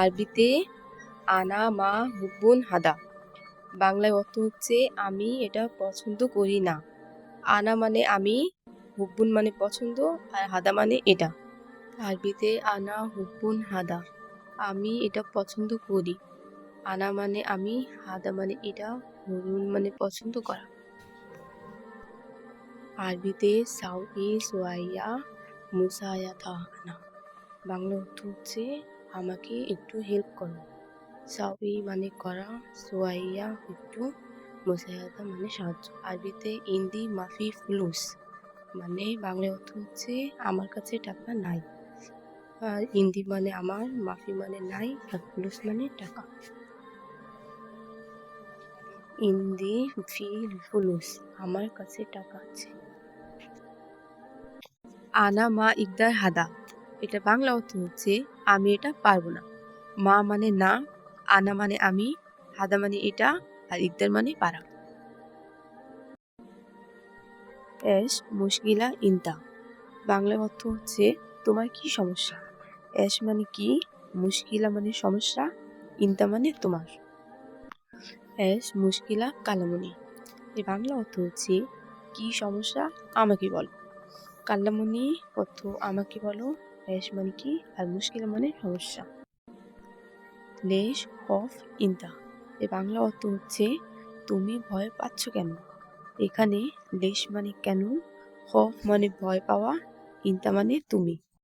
আরবিতে আনা মা হুব্বুন হাদা। বাংলায় অর্থ হচ্ছে, আমি এটা পছন্দ করি না। আনা মানে আমি, হুব্বুন মানে পছন্দ, আর হাদা মানে এটা। আরবিতে আনা হুব্বুন হাদা, আমি এটা পছন্দ করি। আনা মানে আমি, হাদা মানে এটা, হুরুন মানে পছন্দ করা। আরবিতে সাউই সোয়াইয়া মুসায়াতা আনা। বাংলা অর্থ হচ্ছে আমাকে একটু হেল্প করো। সাউই মানে করা, সোয়াইয়া একটু মুসায়াতা মানে সাহায্য। আরবিতে ইন্দি মাফি ফুলুস মানে বাংলা অর্থ হচ্ছে আমার কাছে টাকা নাই। আর ইন্দি মানে আমার, মাফি মানে নাই, আর ফুলুস মানে টাকা। ইন্দি ফি ফুলুস আমার কাছে টাকা আছে। আনা মা ইকদার হাদা। এটা বাংলা অর্থ হচ্ছে, আমি এটা পারব না। মা মানে না, আনা মানে আমি, হাদা মানে এটা, আর ইকদার মানে পারা। এস মুশকিলা, ইন্তা। বাংলা অর্থ হচ্ছে, তোমার কি সমস্যা? এস মানে কি, মুশকিলা মানে সমস্যা, ইন্তা মানে তোমার। এস মুশকিলা, কালামনি। এই বাংলা অর্থ হচ্ছে, কি সমস্যা, আমাকে বলো। কাল্লামনি কত আমাকে বলো লেশ মানে কি? আর মুশকিল মানে সমস্যা। লেশ হফ ইন্তা এ বাংলা অর্থ হচ্ছে, তুমি ভয় পাচ্ছ কেন? এখানে লেশ মানে কেন? হফ মানে ভয় পাওয়া ইন্তা মানে তুমি।